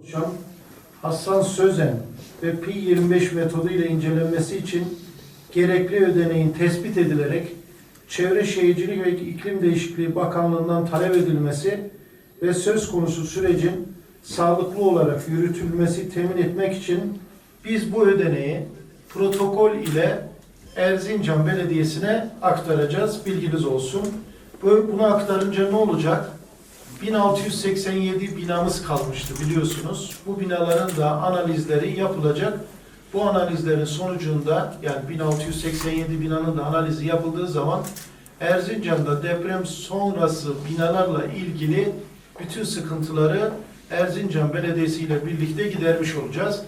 oluşan Hasan Sözen ve Pi 25 metodu ile incelenmesi için gerekli ödeneğin tespit edilerek Çevre Şehircilik ve İklim Değişikliği Bakanlığı'ndan talep edilmesi ve söz konusu sürecin sağlıklı olarak yürütülmesi temin etmek için biz bu ödeneği protokol ile Erzincan Belediyesi'ne aktaracağız. Bilginiz olsun. Bu- Bunu aktarınca ne olacak? 1687 binamız kalmıştı biliyorsunuz. Bu binaların da analizleri yapılacak. Bu analizlerin sonucunda yani 1687 binanın da analizi yapıldığı zaman Erzincan'da deprem sonrası binalarla ilgili bütün sıkıntıları Erzincan Belediyesi ile birlikte gidermiş olacağız.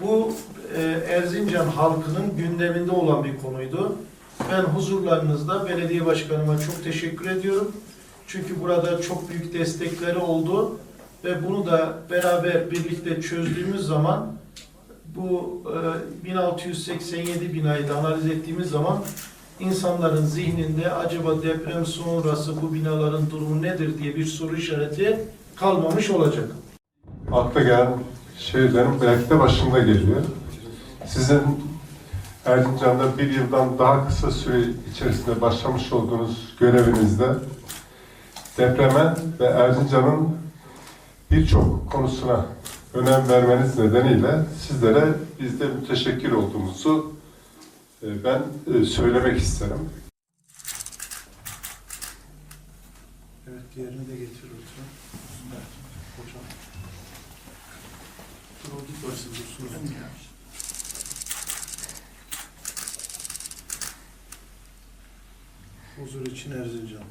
Bu e, Erzincan halkının gündeminde olan bir konuydu. Ben huzurlarınızda belediye başkanıma çok teşekkür ediyorum. Çünkü burada çok büyük destekleri oldu ve bunu da beraber birlikte çözdüğümüz zaman bu e, 1687 binayı da analiz ettiğimiz zaman insanların zihninde acaba deprem sonrası bu binaların durumu nedir diye bir soru işareti kalmamış olacak. akla gelen şeylerin belki de başında geliyor. Sizin Erzincan'da bir yıldan daha kısa süre içerisinde başlamış olduğunuz görevinizde depreme ve Erzincan'ın birçok konusuna önem vermeniz nedeniyle sizlere biz de müteşekkir olduğumuzu e, ben e, söylemek isterim. Evet diğerini de getir lütfen. Evet, hocam. Dur o git başsın dursun. Huzur için Erzincan.